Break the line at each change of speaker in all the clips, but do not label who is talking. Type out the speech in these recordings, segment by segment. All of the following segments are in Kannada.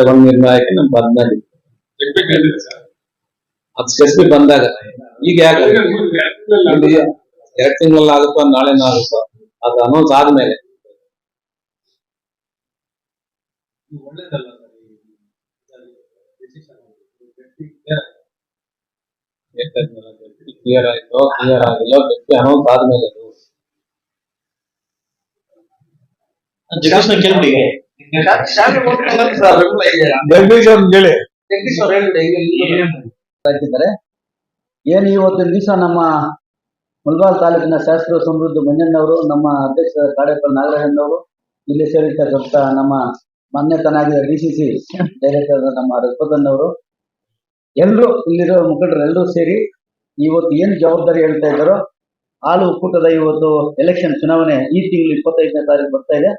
ತಗೊಂಡ ನಿರ್ಣಯಕ್ಕೆ ನಮ್ ಬಂದಾಗ ಅದು ಸ್ಪೆಸಿಫಿಕ್ ಬಂದಾಗ ಈಗ ಯಾಕೆ? ಎರಡ್ ತಿಂಗಳಲ್ಲಿ ಆಗುತ್ತೋ ನಾಳೆನೂ ಆಗುತ್ತೋ ಅದು ಅನೌನ್ಸ್ ಆದ್ಮೇಲೆ. ಕ್ಲಿಯರ್ ಆಯ್ತೋ ಕ್ಲಿಯರ್ ಆಗಿಲ್ಲ ವ್ಯಕ್ತಿ ಅನೌನ್ಸ್ ಆದ್ಮೇಲೆ ಅದು. ಜಗದೀಶ್
ಏನು ಇವತ್ತಿನ ದಿವಸ ನಮ್ಮ ಮುಲ್ಬಾಲ್ ತಾಲೂಕಿನ ಶಾಸಕರು ಸಮೃದ್ಧ ಮಂಜಣ್ಣವರು ನಮ್ಮ ಅಧ್ಯಕ್ಷ ಕಾಡೇಪಲ್ ನಾಗರಾಜಣ್ಣವರು ಇಲ್ಲಿ ಸೇರಿರ್ತಕ್ಕಂಥ ನಮ್ಮ ಮಾನ್ಯತನಾಗಿದ್ದ ಡಿ ಸಿ ಸಿ ಡೈರೆಕ್ಟರ್ ನಮ್ಮ ರಘುಪತನ್ ಅವರು ಎಲ್ಲರೂ ಇಲ್ಲಿರೋ ಮುಖಂಡರು ಎಲ್ಲರೂ ಸೇರಿ ಇವತ್ತು ಏನು ಜವಾಬ್ದಾರಿ ಹೇಳ್ತಾ ಇದ್ದಾರೋ, ಹಾಲು ಒಕ್ಕೂಟದ ಇವತ್ತು ಎಲೆಕ್ಷನ್ ಚುನಾವಣೆ ಈ ತಿಂಗಳು ಇಪ್ಪತ್ತೈದನೇ ತಾರೀಕು ಬರ್ತಾ ಇದೆ.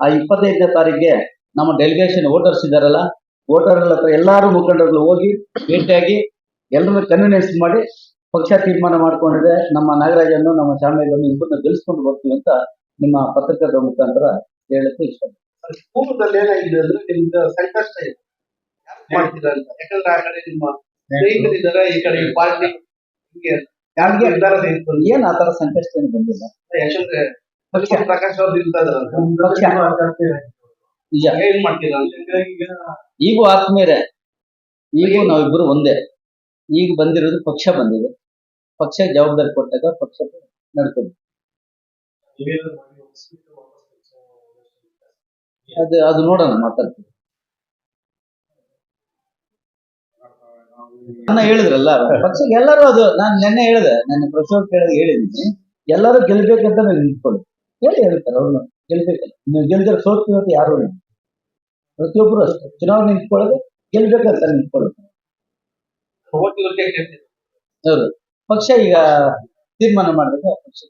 ಆ ಇಪ್ಪತ್ತೈದನೇ ತಾರೀಕಿಗೆ ನಮ್ಮ ಡೆಲಿಗೇಷನ್ ವೋಟರ್ಸ್ ಇದ್ದಾರಲ್ಲ ವೋಟರ್ ಹತ್ರ ಎಲ್ಲಾರು ಮುಖಂಡರುಗಳು ಹೋಗಿ ಭೇಟಿಯಾಗಿ ಎಲ್ಲರನ್ನ ಕನ್ವಿನೆನ್ಸ್ ಮಾಡಿ ಪಕ್ಷ ತೀರ್ಮಾನ ಮಾಡ್ಕೊಂಡಿದೆ. ನಮ್ಮ ನಾಗರಾಜನ್ನು ನಮ್ಮ ಶಾಮೇಗನ್ನು ಇಬ್ಬರನ್ನ ಗೆಲ್ಸ್ಕೊಂಡು ಬರ್ತೀವಿ ಅಂತ ನಿಮ್ಮ ಪತ್ರಕರ್ತರ ಮುಖಾಂತರ ಹೇಳಕ್ಕೆ ಇಷ್ಟ.
ಪೂರ್ವದಲ್ಲಿ ಏನಾಗಿದೆ ಅಂದ್ರೆ ನಿಮ್ದು ಸಂಕಷ್ಟ ಇದೆ ಯಾಕ್ ಮಾಡ್ತೀರಾ ಅಂತ? ಯಾಕಂದ್ರೆ ಆ ಕಡೆ ನಿಮ್ಮ ಸ್ನೇಹಿತರಿದ್ದಾರೆ ಈ ಕಡೆ ಪಾರ್ಟಿ. ಹಿಂಗೆ ಯಾರಿಗೆ?
ಏನ್ ಆತರ ತರ ಸಂಕಷ್ಟ ಏನು ಬಂದಿಲ್ಲ.
ಯಾಕಂದ್ರೆ ಪ್ರಕಾಶ್ ಅವ್ರು ನಿಲ್ತಾ
ನಿಜ
ಏನ್ ಮಾಡ್ತೀರಾ ಅಂತ
ಈಗೂ ಆತ್ಮೀಯರೇ ಈಗೂ ನಾವಿಬ್ರು ಒಂದೇ. ಈಗ ಬಂದಿರೋದು ಪಕ್ಷ ಬಂದಿದೆ. ಪಕ್ಷ ಜವಾಬ್ದಾರಿ ಕೊಟ್ಟಾಗ ಪಕ್ಷ ನಡ್ಕೊಂಡು ಅದು ಅದು ನೋಡೋಣ ಮಾತಾಡ್ತೀನಿ. ನಾನು ಹೇಳಿದ್ರಲ್ಲ ಪಕ್ಷಕ್ಕೆ ಎಲ್ಲರೂ ಅದು ನಾನು ನೆನ್ನೆ ಹೇಳಿದೆ ನನ್ನ ಪ್ರಸವ ಕೇಳಿದಾಗ ಹೇಳಿದ್ದೀನಿ. ಎಲ್ಲರೂ ಗೆಲ್ಬೇಕಂತ ನಾನು ನಿಂತ್ಕೊಳ್ಳಿ. ಹೇಳಿ ಹೇಳ್ತಾರೆ ಅವ್ರನ್ನ ಗೆಲ್ಬೇಕಲ್ಲ ನೀವು ಗೆಲ್ದ್ರೆ ಸೋತ್ವಿ ಅಂತ ಯಾರು ಇಲ್ಲ. ಪ್ರತಿಯೊಬ್ಬರು ಅಷ್ಟೇ. ಚುನಾವಣೆ ನಿಂತ್ಕೊಳ್ಳೋದು ಗೆಲ್ಬೇಕಂತ ನಿಂತ್ಕೊಳ್ಳೋದು. ಹೌದು. ಪಕ್ಷ ಈಗ ತೀರ್ಮಾನ ಮಾಡಿದಾಗ ಪಕ್ಷ